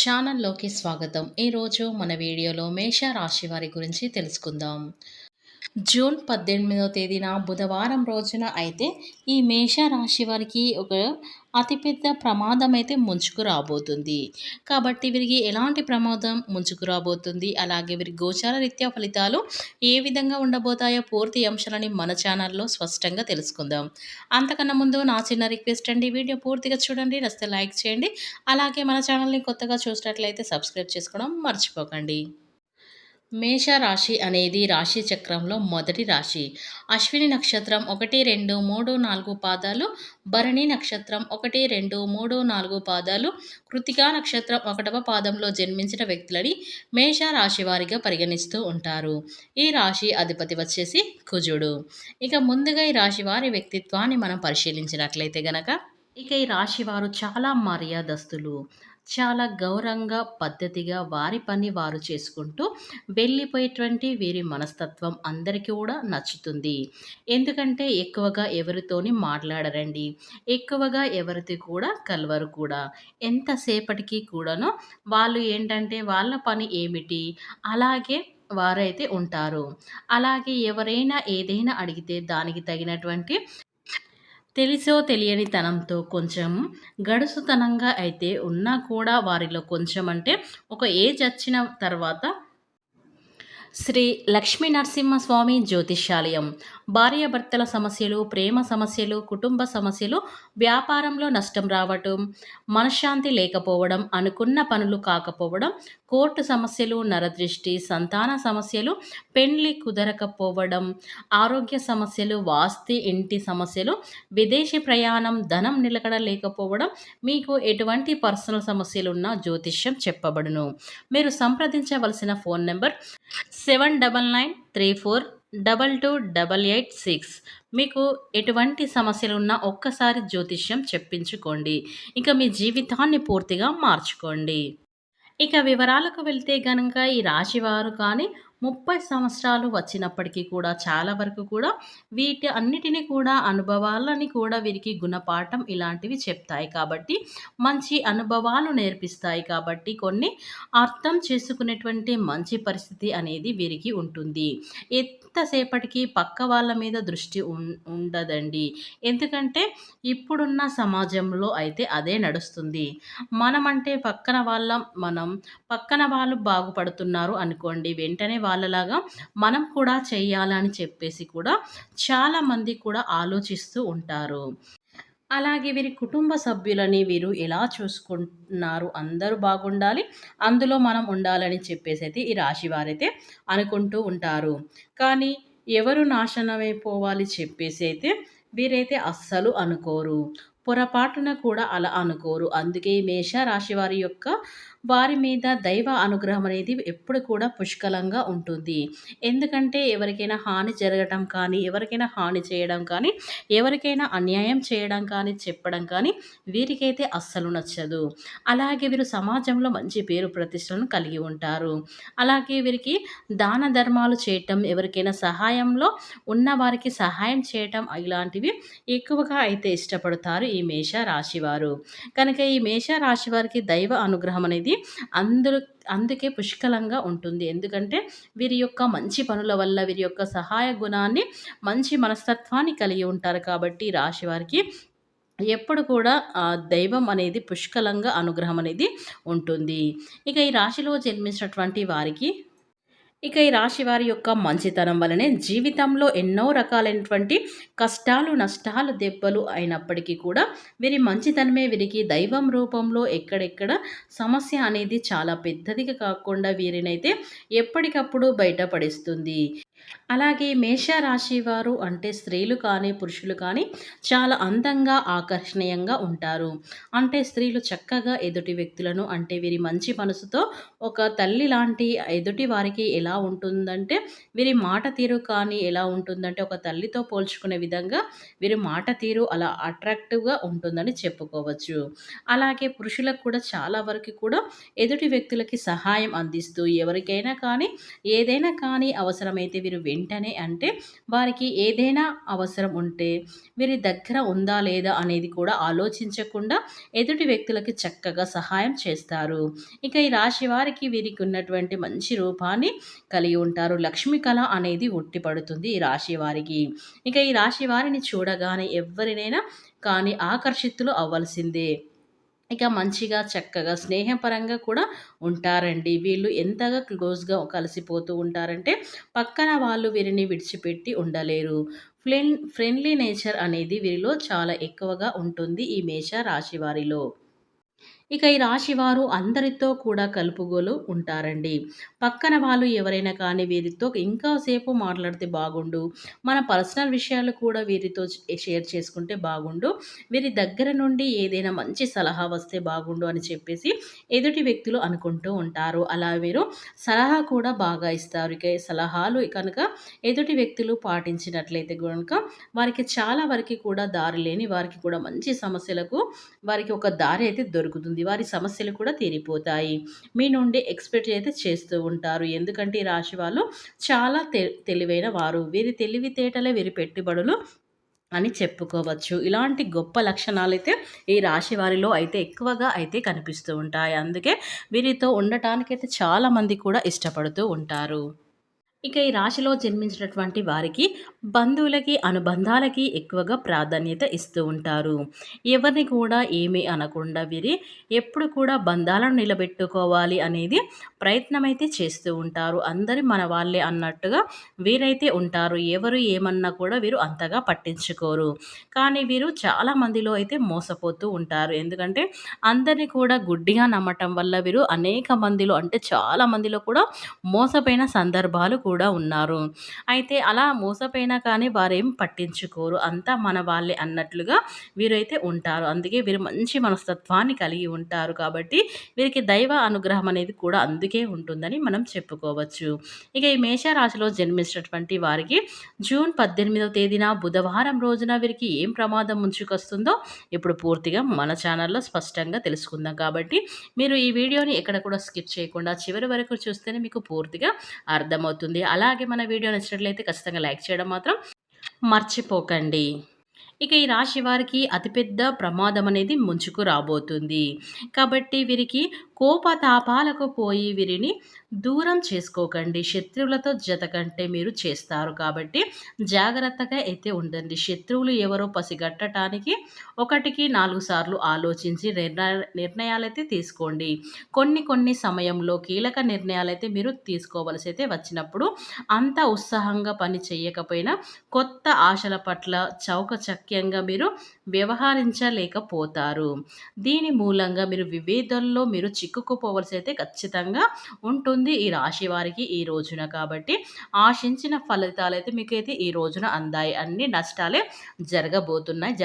ఛానల్లోకి స్వాగతం. ఈరోజు మన వీడియోలో మేష రాశి వారి గురించి తెలుసుకుందాం. జూన్ పద్దెనిమిదవ తేదీన బుధవారం రోజున అయితే ఈ మేష రాశి వారికి ఒక అతిపెద్ద ప్రమాదం అయితే ముంచుకు రాబోతుంది. కాబట్టి వీరికి ఎలాంటి ప్రమాదం ముంచుకు రాబోతుంది? అలాగే వీరి గోచార రీత్యా ఫలితాలు ఏ విధంగా ఉండబోతాయో పూర్తి అంశాలని మన ఛానల్లో స్పష్టంగా తెలుసుకుందాం. అంతకన్నా ముందు నా చిన్న రిక్వెస్ట్ అండి వీడియో పూర్తిగా చూడండి నస్తే లైక్ చేయండి. అలాగే మన ఛానల్ని కొత్తగా చూసినట్లయితే సబ్స్క్రైబ్ చేసుకోవడం మర్చిపోకండి. మేష రాశి అనేది రాశి చక్రంలో మొదటి రాశి. అశ్విని నక్షత్రం ఒకటి రెండు మూడు నాలుగు పాదాలు. భరణి నక్షత్రం ఒకటి రెండు మూడు నాలుగు పాదాలు. కృతికా నక్షత్రం ఒకటవ పాదంలో జన్మించిన వ్యక్తులని మేష రాశి వారిగా పరిగణిస్తూ ఉంటారు. ఈ రాశి అధిపతి వచ్చేసి కుజుడు. ఇక ముందుగా ఈ రాశి వారి వ్యక్తిత్వాన్ని మనం పరిశీలించినట్లయితే గనక ఇక ఈ రాశి వారు చాలా మర్యాదస్తులు. చాలా గౌరవంగా పద్ధతిగా వారి పని వారు చేసుకుంటూ వెళ్ళిపోయేటువంటి వీరి మనస్తత్వం అందరికీ కూడా నచ్చుతుంది. ఎందుకంటే ఎక్కువగా ఎవరితోని మాట్లాడరండి. ఎక్కువగా ఎవరితో కూడా కలవరు కూడా. ఎంతసేపటికి కూడాను వాళ్ళు ఏంటంటే వాళ్ళ పని ఏమిటి? అలాగే వారైతే ఉంటారు. అలాగే ఎవరైనా ఏదైనా అడిగితే దానికి తగినటువంటి తెలిసో తెలియని తనంతో కొంచెం గడుసుతనంగా అయితే ఉన్నా కూడా వారిలో కొంచెం అంటే ఒక ఏజ్ వచ్చిన తర్వాత శ్రీ లక్ష్మీ నరసింహస్వామి జ్యోతిష్యాలయం. భార్యాభర్తల సమస్యలు ప్రేమ సమస్యలు కుటుంబ సమస్యలు వ్యాపారంలో నష్టం రావటం మనశ్శాంతి లేకపోవడం అనుకున్న పనులు కాకపోవడం కోర్టు సమస్యలు నరదృష్టి సంతాన సమస్యలు పెండ్లి కుదరకపోవడం ఆరోగ్య సమస్యలు వాస్తి ఇంటి సమస్యలు విదేశీ ప్రయాణం ధనం నిలకడ లేకపోవడం మీకు ఎటువంటి పర్సనల్ సమస్యలు ఉన్న జ్యోతిష్యం చెప్పబడును. మీరు సంప్రదించవలసిన phone number seven double nine three four double two double eight six. మీకు ఎటువంటి సమస్యలు ఉన్నా ఒక్కసారి జ్యోతిష్యం చెప్పించుకోండి. ఇంకా మీ జీవితాన్ని పూర్తిగా మార్చుకోండి. ఇక వివరాలకు వెళ్తే కనుక ఈ రాశివారు కానీ ముప్పై సంవత్సరాలు వచ్చినప్పటికీ కూడా చాలా వరకు కూడా వీటి అన్నిటిని కూడా అనుభవాలని కూడా వీరికి గుణపాఠం ఇలాంటివి చెప్తాయి. కాబట్టి మంచి అనుభవాలు నేర్పిస్తాయి. కాబట్టి కొన్ని అర్థం చేసుకునేటువంటి మంచి పరిస్థితి అనేది వీరికి ఉంటుంది. ఎంతసేపటికి పక్క వాళ్ళ మీద దృష్టి ఉండదండి. ఎందుకంటే ఇప్పుడున్న సమాజంలో అయితే అదే నడుస్తుంది. మనమంటే పక్కన వాళ్ళ మనం పక్కన వాళ్ళు బాగుపడుతున్నారు అనుకోండి వెంటనే వాళ్ళలాగా మనం కూడా చేయాలని చెప్పేసి కూడా చాలామంది కూడా ఆలోచిస్తూ ఉంటారు. అలాగే వీరి కుటుంబ సభ్యులని వీరు ఎలా చూసుకుంటున్నారు? అందరూ బాగుండాలి అందులో మనం ఉండాలని చెప్పేసి అయితే ఈ రాశి వారైతే అనుకుంటూ ఉంటారు. కానీ ఎవరు నాశనమైపోవాలి చెప్పేసి అయితే వీరైతే అస్సలు అనుకోరు. పొరపాటున కూడా అలా అనుకోరు. అందుకే మేష రాశి వారి యొక్క వారి మీద దైవ అనుగ్రహం అనేది ఎప్పుడు కూడా పుష్కలంగా ఉంటుంది. ఎందుకంటే ఎవరికైనా హాని జరగటం కానీ ఎవరికైనా హాని చేయడం కానీ ఎవరికైనా అన్యాయం చేయడం కానీ చెప్పడం కానీ వీరికైతే అస్సలు నచ్చదు. అలాగే వీరు సమాజంలో మంచి పేరు ప్రతిష్టలను కలిగి ఉంటారు. అలాగే వీరికి దాన ధర్మాలు చేయటం ఎవరికైనా సహాయంలో ఉన్న వారికి సహాయం చేయటం ఇలాంటివి ఎక్కువగా అయితే ఇష్టపడతారు ఈ మేష రాశివారు కనుక ఈ మేష రాశి వారికి దైవ అనుగ్రహం అనేది అనేది అందరూ అందుకే పుష్కలంగా ఉంటుంది. ఎందుకంటే వీరి యొక్క మంచి పనుల వల్ల వీరి యొక్క సహాయ గుణాన్ని మంచి మనస్తత్వాన్ని కలిగి ఉంటారు కాబట్టి రాశి వారికి ఎప్పుడు కూడా దైవం అనేది పుష్కలంగా అనుగ్రహం అనేది ఉంటుంది. ఇక ఈ రాశిలో జన్మించినటువంటి వారికి ఇక ఈ రాశి వారి యొక్క మంచితనం వలనే జీవితంలో ఎన్నో రకాలైనటువంటి కష్టాలు నష్టాలు దెబ్బలు అయినప్పటికీ కూడా వీరి మంచితనమే వీరికి దైవం రూపంలో ఎక్కడెక్కడ సమస్య అనేది చాలా పెద్దదిగా కాకుండా వీరినైతే ఎప్పటికప్పుడు బయటపడిస్తుంది. అలాగే మేషరాశి వారు అంటే స్త్రీలు కానీ పురుషులు కానీ చాలా అందంగా ఆకర్షణీయంగా ఉంటారు. అంటే స్త్రీలు చక్కగా ఎదుటి వ్యక్తులను అంటే వీరి మంచి మనసుతో ఒక తల్లి లాంటి ఎదుటి వారికి ఎలా ఎలా ఉంటుందంటే వీరి మాట తీరు కానీ ఎలా ఉంటుందంటే ఒక తల్లితో పోల్చుకునే విధంగా వీరి మాట తీరు అలా అట్రాక్టివ్గా ఉంటుందని చెప్పుకోవచ్చు. అలాగే పురుషులకు కూడా చాలా వరకు కూడా ఎదుటి వ్యక్తులకి సహాయం అందిస్తూ ఎవరికైనా కానీ ఏదైనా కానీ అవసరమైతే వీరు వెంటనే అంటే వారికి ఏదైనా అవసరం ఉంటే వీరి దగ్గర ఉందా లేదా అనేది కూడా ఆలోచించకుండా ఎదుటి వ్యక్తులకి చక్కగా సహాయం చేస్తారు. ఇక ఈ రాశి వారికి వీరికి ఉన్నటువంటి మంచి రూపాన్ని కలిగి ఉంటారు. లక్ష్మి కళ అనేది ఉట్టిపడుతుంది ఈ రాశి వారికి. ఇక ఈ రాశి వారిని చూడగానే ఎవరినైనా కానీ ఆకర్షితులు అవ్వాల్సిందే. ఇక మంచిగా చక్కగా స్నేహపరంగా కూడా ఉంటారండి. వీళ్ళు ఎంతగా క్లోజ్గా కలిసిపోతూ ఉంటారంటే పక్కన వాళ్ళు వీరిని విడిచిపెట్టి ఉండలేరు. ఫ్రెండ్ ఫ్రెండ్లీ నేచర్ అనేది వీరిలో చాలా ఎక్కువగా ఉంటుంది ఈ మేష రాశి వారిలో. ఇక ఈ రాశి వారు అందరితో కూడా కలుపుగోలు ఉంటారండి. పక్కన వాళ్ళు ఎవరైనా కానీ వీరితో ఇంకా సేపు మాట్లాడితే బాగుండు. మన పర్సనల్ విషయాలు కూడా వీరితో షేర్ చేసుకుంటే బాగుండు. వీరి దగ్గర నుండి ఏదైనా మంచి సలహా వస్తే బాగుండు అని చెప్పేసి ఎదుటి వ్యక్తులు అనుకుంటూ ఉంటారు. అలా వీరు సలహా కూడా బాగా ఇస్తారు. ఇక సలహాలు కనుక ఎదుటి వ్యక్తులు పాటించినట్లయితే కనుక వారికి చాలా వరకు కూడా దారి లేని వారికి కూడా మంచి సమస్యలకు వారికి ఒక దారి అయితే దొరుకుతుంది. వారి సమస్యలు కూడా తీరిపోతాయి. మీ నుండి ఎక్స్పెక్ట్ అయితే చేస్తూ ఉంటారు. ఎందుకంటే ఈ రాశి వాళ్ళు చాలా తె తెలివైన వారు. వీరి తెలివితేటలే వీరి పెట్టుబడులు అని చెప్పుకోవచ్చు. ఇలాంటి గొప్ప లక్షణాలు అయితే ఈ రాశి వారిలో అయితే ఎక్కువగా అయితే కనిపిస్తూ ఉంటాయి. అందుకే వీరితో ఉండటానికైతే చాలామంది కూడా ఇష్టపడుతూ ఉంటారు. ఇక ఈ రాశిలో జన్మించినటువంటి వారికి బంధువులకి అనుబంధాలకి ఎక్కువగా ప్రాధాన్యత ఇస్తూ ఉంటారు. ఎవరిని కూడా ఏమీ అనకుండా వీరి ఎప్పుడు కూడా బంధాలను నిలబెట్టుకోవాలి అనేది ప్రయత్నం అయితే చేస్తూ ఉంటారు. అందరి మన వాళ్ళే అన్నట్టుగా వీరైతే ఉంటారు. ఎవరు ఏమన్నా కూడా వీరు అంతగా పట్టించుకోరు. కానీ వీరు చాలా మందిలో అయితే మోసపోతూ ఉంటారు. ఎందుకంటే అందరినీ కూడా గుడ్డిగా నమ్మటం వల్ల వీరు అనేక మందిలో అంటే చాలా మందిలో కూడా మోసపోయిన సందర్భాలు కూడా ఉన్నారు. అయితే అలా మోసపోయినా కానీ వారేం పట్టించుకోరు. అంతా మన వాళ్ళే అన్నట్లుగా వీరైతే ఉంటారు. అందుకే వీరు మంచి మనస్తత్వాన్ని కలిగి ఉంటారు కాబట్టి వీరికి దైవ అనుగ్రహం అనేది కూడా అందుకే ఉంటుందని మనం చెప్పుకోవచ్చు. ఇక ఈ మేషరాశిలో జన్మించినటువంటి వారికి జూన్ పద్దెనిమిదవ తేదీన బుధవారం రోజున వీరికి ఏం ప్రమాదం ముంచుకొస్తుందో ఇప్పుడు పూర్తిగా మన ఛానల్లో స్పష్టంగా తెలుసుకుందాం కాబట్టి మీరు ఈ వీడియోని ఎక్కడ కూడా స్కిప్ చేయకుండా చివరి వరకు చూస్తేనే మీకు పూర్తిగా అర్థమవుతుంది. అలాగే మన వీడియో నచ్చినట్లయితే ఖచ్చితంగా లైక్ చేయడం మాత్రం మర్చిపోకండి. ఇక ఈ రాశి వారికి అతిపెద్ద ప్రమాదం అనేది ముంచుకు రాబోతుంది. కాబట్టి వీరికి కోపతాపాలకు పోయి వీరిని దూరం చేసుకోకండి. శత్రువులతో జత కంటే మీరు చేస్తారు కాబట్టి జాగ్రత్తగా అయితే ఉండండి. శత్రువులు ఎవరో పసిగట్టడానికి ఒకటికి నాలుగు సార్లు ఆలోచించి నిర్ణయ నిర్ణయాలైతే తీసుకోండి. కొన్ని కొన్ని సమయంలో కీలక నిర్ణయాలైతే మీరు తీసుకోవలసి అయితే వచ్చినప్పుడు అంత ఉత్సాహంగా పని చేయకపోయినా కొత్త ఆశల పట్ల చౌకచక్యంగా మీరు వ్యవహరించలేకపోతారు. దీని మూలంగా మీరు వివేదల్లో మీరు చిక్కుకుపోవలసి అయితే ఖచ్చితంగా ఉంటుంది ఈ రాశి వారికి ఈ రోజున. కాబట్టి ఆశించిన ఫలితాలు అయితే మీకైతే ఈ రోజున అందాయి. అన్ని నష్టాలే జరగబోతున్నాయి.